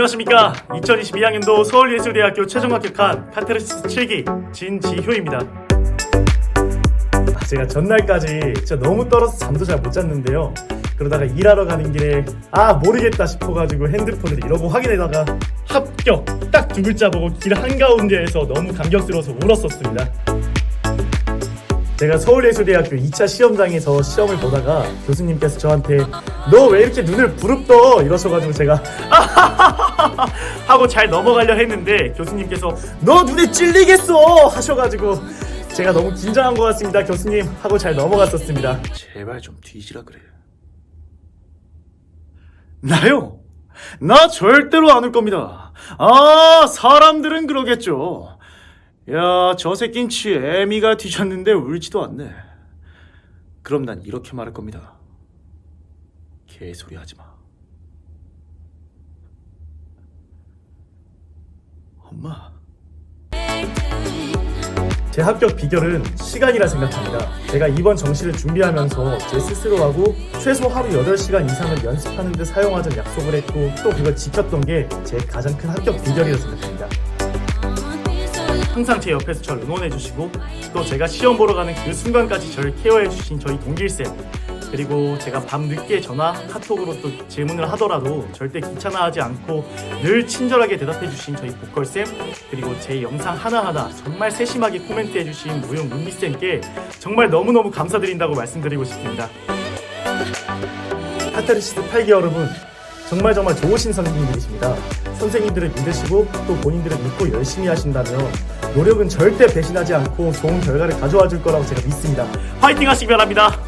안녕하십니까. 2022학년도 서울예술대학교 최종 합격한 카테르시스 7기 진지효입니다. 아, 제가 전날까지 진짜 너무 떨어서 잠도 잘 못 잤는데요. 그러다가 일하러 가는 길에 아 모르겠다 싶어가지고 핸드폰을 이러고 확인해다가 합격! 딱 두 글자 보고 길 한가운데에서 너무 감격스러워서 울었었습니다. 제가 서울예술대학교 2차 시험장에서 시험을 보다가 교수님께서 저한테 너 왜 이렇게 눈을 부릅떠 이러셔가지고 제가 하고 잘 넘어가려 했는데 교수님께서 너 눈에 찔리겠어 하셔가지고 제가 너무 긴장한 것 같습니다 교수님 하고 잘 넘어갔었습니다 제발 좀 뒤지라 그래. 나요? 나 절대로 안 울 겁니다. 아, 사람들은 그러겠죠. 야, 저 새낀 치 애미가 뒤졌는데 울지도 않네. 그럼 난 이렇게 말할 겁니다. 개소리 하지 마. 엄마. 제 합격 비결은 시간이라 생각합니다. 제가 이번 정시를 준비하면서 제 스스로 하고 최소 하루 8시간 이상을 연습하는 데 사용하자는 약속을 했고 또 그걸 지켰던 게 제 가장 큰 합격 비결이라 생각합니다. 항상 제 옆에서 저를 응원해주시고 또 제가 시험 보러 가는 그 순간까지 저를 케어해주신 저희 동길쌤 그리고 제가 밤 늦게 전화, 카톡으로 또 질문을 하더라도 절대 귀찮아하지 않고 늘 친절하게 대답해 주신 저희 보컬쌤 그리고 제 영상 하나하나 정말 세심하게 코멘트해 주신 무용 문비쌤께 정말 너무너무 감사드린다고 말씀드리고 싶습니다 카타르시스 8기 여러분 정말 정말 좋으신 선생님들이십니다. 선생님들을 믿으시고 또 본인들을 믿고 열심히 하신다면 노력은 절대 배신하지 않고 좋은 결과를 가져와 줄 거라고 제가 믿습니다. 화이팅 하시기 바랍니다.